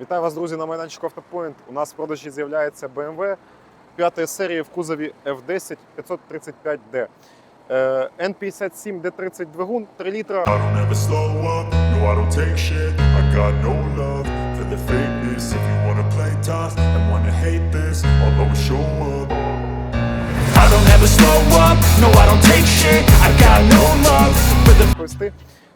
Вітаю вас, друзі, на майданчику Автопоінт. У нас в продажі з'являється BMW 5 серії в кузові F10 535D. Е, N57 D30 двигун 3 літра. I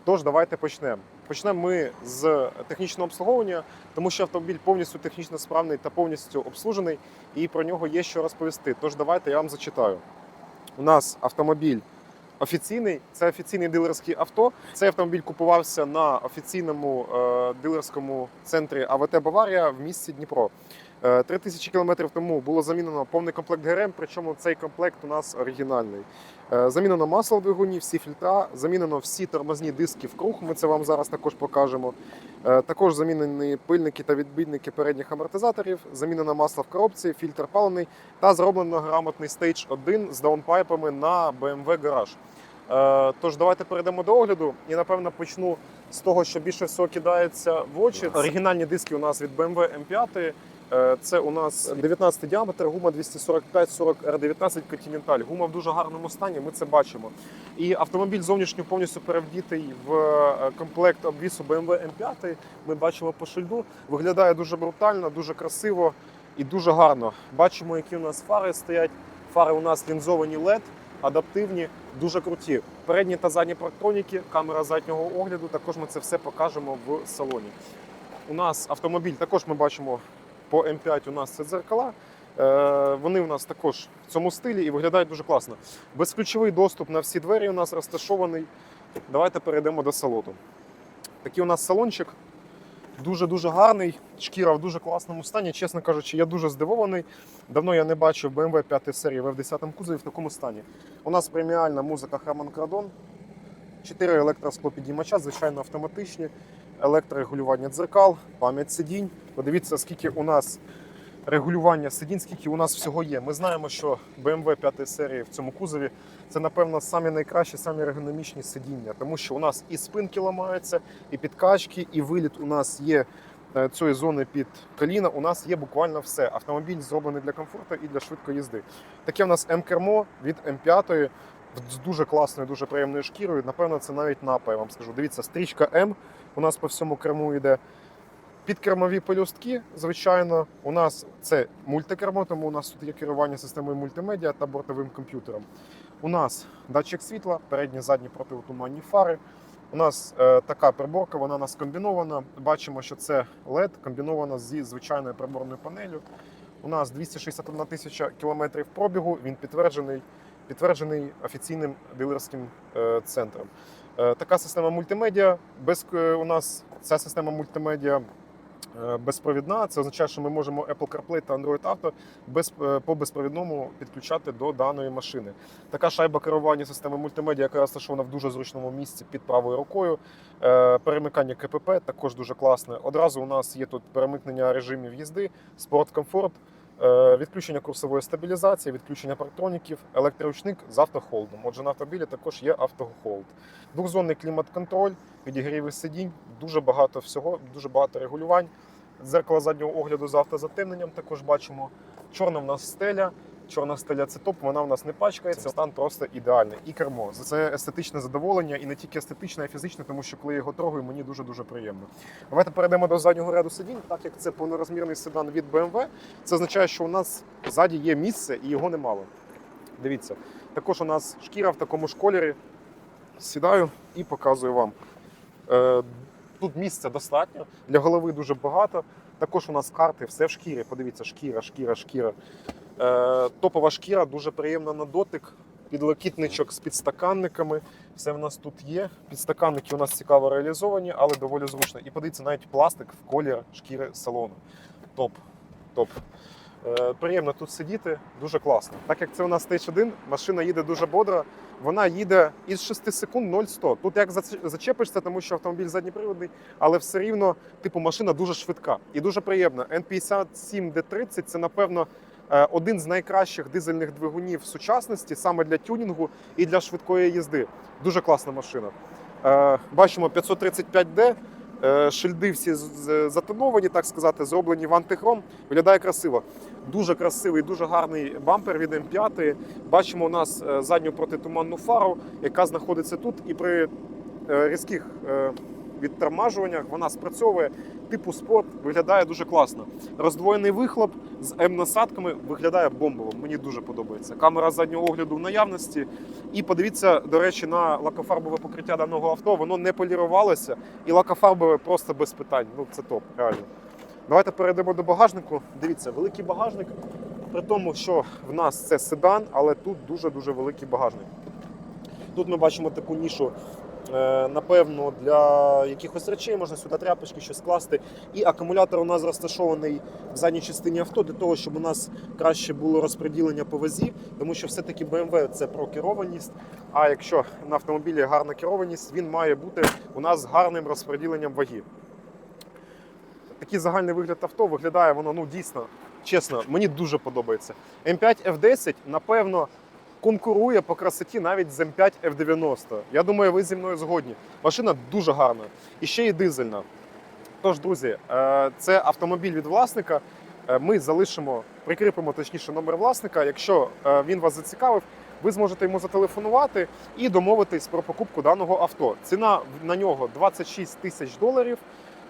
Тож давайте почнемо. Почнемо ми з технічного обслуговування, тому що автомобіль повністю технічно справний та повністю обслужений, і про нього є що розповісти. Тож давайте я вам зачитаю. У нас автомобіль офіційний, це офіційний дилерський авто. Цей автомобіль купувався на офіційному е, дилерському центрі АВТ Баварія в місті Дніпро. Е, Три тисячі кілометрів тому було замінено повний комплект ГРМ, причому цей комплект у нас оригінальний. Е, Замінено масло в двигуні, всі фільтра, замінено всі тормозні диски в круг. Ми це вам зараз також покажемо. Е, Також замінені пильники та відбійники передніх амортизаторів, замінено масло в коробці, фільтр палений та зроблено грамотний стейдж 1 з даунпайпами на BMW гараж. Тож давайте перейдемо до огляду і напевно почну з того, що більше всього кидається в очі. Оригінальні диски у нас від BMW M5. Е, Це у нас 19 діаметр, гума 245-40 R19 Continental. Гума в дуже гарному стані, ми це бачимо. І автомобіль зовнішньо повністю перевдітий в е, комплект обвісу BMW M5. Ми бачимо по шильду. Виглядає дуже брутально, дуже красиво і дуже гарно. Бачимо, які у нас фари стоять. Фари у нас лінзовані LED, адаптивні, дуже круті. Передні та задні парктроніки, камера заднього огляду. Також ми це все покажемо в салоні. У нас автомобіль також ми бачимо по М5 у нас це дзеркала. Е, Вони у нас також в цьому стилі і виглядають дуже класно. Безключовий доступ на всі двері у нас розташований. Давайте перейдемо до салону. Такий у нас салончик. Дуже-дуже гарний. Шкіра в дуже класному стані. Чесно кажучи, я дуже здивований. Давно я не бачив BMW 5 серії в F10 кузові в такому стані. У нас преміальна музика Harman Kardon. 4 електросклопідіймача, звичайно, автоматичні, електрорегулювання дзеркал, пам'ять сидінь. Подивіться, скільки у нас регулювання сидінь, скільки у нас всього є. Ми знаємо, що BMW 5 серії в цьому кузові це, напевно, самі найкращі, самі ергономічні сидіння, тому що у нас і спинки ламаються, і підкачки, і виліт у нас є е, цієї зони під коліна. У нас є буквально все. Автомобіль зроблений для комфорту і для швидкої їзди. Таке у нас М-кермо від М5 з дуже класною, дуже приємною шкірою. Напевно, це навіть напа, вам скажу. Дивіться, стрічка М у нас по всьому керму йде. Підкермові пелюстки, звичайно, у нас це мультикермо, тому у нас тут є керування системою мультимедіа та бортовим комп'ютером. У нас датчик світла, передні, задні противотуманні фари. У нас е, така приборка, вона у нас комбінована. Бачимо, що це LED, комбінована зі звичайною приборною панелью. У нас 261 тисяча кілометрів пробігу. Він підтверджений, підтверджений офіційним дилерським е, центром. Е, така система мультимедіа. Без, е, у нас ця система мультимедіа безпровідна. Це означає, що ми можемо Apple CarPlay та Android Auto без, по безпровідному підключати до даної машини. Така шайба керування системи мультимедіа, яка розташована в дуже зручному місці під правою рукою. Перемикання КПП також дуже класне. Одразу у нас є тут перемикнення режимів їзди, спорт, комфорт. Е, Відключення курсової стабілізації, відключення парктроніків, електроручник з автохолдом. Отже, на автомобілі також є автохолд. Двохзонний клімат-контроль, підігріви сидінь, дуже багато всього, дуже багато регулювань. Дзеркало заднього огляду з автозатемненням також бачимо. Чорна в нас стеля. Чорна стеля це топ, вона в нас не пачкається. Стан просто ідеальний. І кермо. Це естетичне задоволення, і не тільки естетичне, а й фізичне, тому що коли я його трогаю, мені дуже дуже приємно. Давайте перейдемо до заднього ряду сидінь, так як це повнорозмірний седан від BMW. Це означає, що у нас ззаді є місце і його немало. Дивіться, також у нас шкіра в такому ж кольорі. Сідаю і показую вам. Е, Тут місця достатньо, для голови дуже багато. Також у нас карти, все в шкірі. Подивіться, шкіра, шкіра, шкіра. Е, Топова шкіра, дуже приємна на дотик. Підлокітничок з підстаканниками. Все в нас тут є. Підстаканники у нас цікаво реалізовані, але доволі зручно. І подивіться, навіть пластик в колір шкіри салону. Топ. Топ. Е, Приємно тут сидіти, дуже класно. Так як це у нас Stage 1, машина їде дуже бодро. Вона їде із 6 секунд 0-100. Тут як зачепишся, тому що автомобіль задніприводний, але все рівно, типу, машина дуже швидка і дуже приємна. N57 D30 це, напевно, один з найкращих дизельних двигунів в сучасності саме для тюнінгу і для швидкої їзди. Дуже класна машина. Е, Бачимо 535D. Е, Шильди всі затоновані, так сказати, зроблені в антихром. Виглядає красиво. Дуже красивий, дуже гарний бампер від М5. Бачимо у нас е, задню протитуманну фару, яка знаходиться тут, і при е, різких е, відтормажуваннях вона спрацьовує. Типу спорт виглядає дуже класно. Роздвоєний вихлоп з М-насадками виглядає бомбово. Мені дуже подобається. Камера заднього огляду в наявності. І подивіться, до речі, на лакофарбове покриття даного авто. Воно не полірувалося, і лакофарбове просто без питань. Ну це топ, реально. Давайте перейдемо до багажнику. Дивіться, великий багажник. При тому, що в нас це седан, але тут дуже-дуже великий багажник. Тут ми бачимо таку нішу, напевно, для якихось речей можна сюди тряпочки, щось скласти. І акумулятор у нас розташований в задній частині авто для того, щоб у нас краще було розподілення по вазі, тому що все-таки BMW це про керованість. А якщо на автомобілі гарна керованість, він має бути у нас гарним розподіленням ваги. Такий загальний вигляд авто виглядає воно ну дійсно, чесно, мені дуже подобається. М5 F10, напевно, конкурує по красоті навіть з М5 F90. Я думаю, ви зі мною згодні. Машина дуже гарна і ще й дизельна. Тож, друзі, е, це автомобіль від власника. Е, Ми залишимо, прикріпимо точніше номер власника. Якщо е, він вас зацікавив, ви зможете йому зателефонувати і домовитись про покупку даного авто. Ціна на нього 26 тисяч доларів.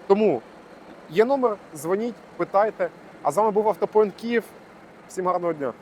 Тому є номер, дзвоніть, питайте. А з вами був Автопоінт Київ. Всім гарного дня!